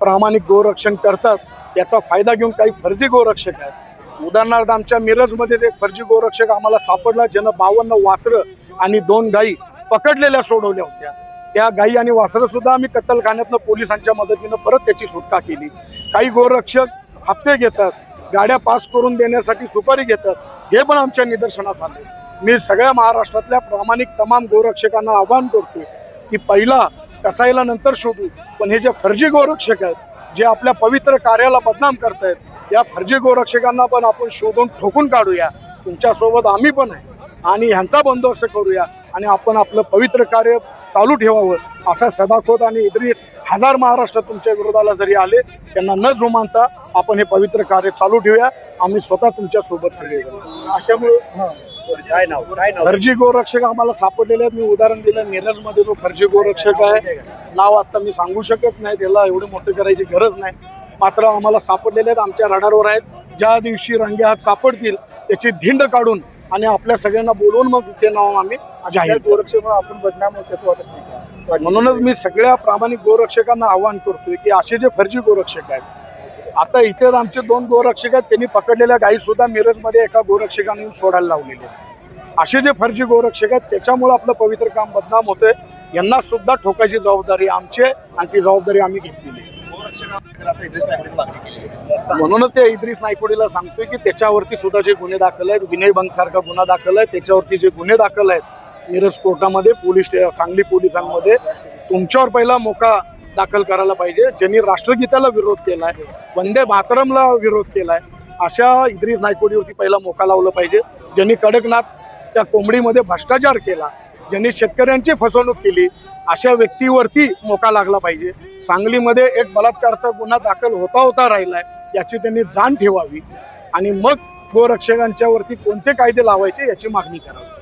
प्रामाणिक गोरक्षण करतात याचा फायदा घेऊन काही फर्जी गोरक्षक आहेत. उदाहरणार्थ आमच्या मिरजमध्ये एक फर्जी गोरक्षक आम्हाला सापडला ज्यानं बावन्न वासरं आणि दोन गायी पकडलेल्या सोडवल्या होत्या. त्या गायी आणि वासरं सुद्धा आम्ही कत्तलखान्यातनं पोलिसांच्या मदतीनं परत त्याची सुटका केली. काही गोरक्षक हप्ते घेतात गाड्या पास करून देण्यासाठी सुपारी घेतात. हे पण आमच्या निदर्शनास आले. मी सगळ्या महाराष्ट्रातल्या प्रामाणिक तमाम गोरक्षकांना आवाहन करतोय की पहिला कसाईला नंतर शोधू पण हे जे फर्जी गोरक्षक आहेत जे आपल्या पवित्र कार्याला बदनाम करतायत या फर्जी गोरक्षकांना पण आपण शोधून ठोकून काढूया. तुमच्यासोबत आम्ही पण आहे. आणि ह्यांचा बंदोबस्त करूया. आणि आपण आपलं पवित्र कार्य चालू ठेवावं. असा सदाखोत आणि इद्रिस हजार महाराष्ट्र तुमच्या विरोधाला जरी आले त्यांना न जुमानता आपण हे पवित्र कार्य चालू ठेवूया. आम्ही स्वतः तुमच्यासोबत सगळे अशामुळे हां फर्जी गोरक्षक आम्हाला सापडलेले आहेत. मी उदाहरण दिलं मिरजमध्ये जो फर्जी गोरक्षक आहे नाव आता मी सांगू शकत नाही त्याला एवढे मोठे करायची गरज नाही. मात्र आम्हाला सापडलेले आहेत आमच्या रडारवर आहेत. ज्या दिवशी रंगे हात सापडतील त्याची धिंड काढून आणि आपल्या सगळ्यांना बोलवून मग ते नाव आम्ही जाहीर करू. गोरक्षण आपण बदनाम होतो म्हणूनच मी सगळ्या प्रामाणिक गोरक्षकांना आवाहन करतोय की असे जे फर्जी गोरक्षक आहेत आता इथे आमचे दोन गोरक्षक आहेत त्यांनी पकडलेल्या गायी सुद्धा मिरजमध्ये एका गोरक्षकाने सोडायला लावलेले असे जे फर्जी गोरक्षक आहेत त्याच्यामुळे आपलं पवित्र काम बदनाम होतंय. यांना सुद्धा ठोकायची जबाबदारी आमची आणि ती जबाबदारी आम्ही घेतलेली म्हणूनच ते इद्रिस नायकोडीला सांगतोय की त्याच्यावरती सुद्धा जे गुन्हे दाखल आहेत विनयभंग सारखा गुन्हा दाखल आहे त्याच्यावरती जे गुन्हे दाखल आहेत मिरज कोर्टामध्ये पोलीस स्टे- सांगली पोलिसांमध्ये तुमच्यावर पहिला मोका दाखल करायला पाहिजे. ज्यांनी राष्ट्रगीताला विरोध केलाय वंदे मातरमला विरोध केलाय अशा इद्रिस नायकोडीवरती पहिला मोका लावला पाहिजे. ज्यांनी कडकनाथ त्या कोंबडीमध्ये भ्रष्टाचार केला ज्यांनी शेतकऱ्यांची फसवणूक केली अशा व्यक्तीवरती मोका लागला पाहिजे. सांगलीमध्ये एक बलात्कारचा गुन्हा दाखल होता होता राहिलाय याची त्यांनी जाण ठेवावी. आणि मग गोरक्षकांच्यावरती कोणते कायदे लावायचे याची मागणी करावी.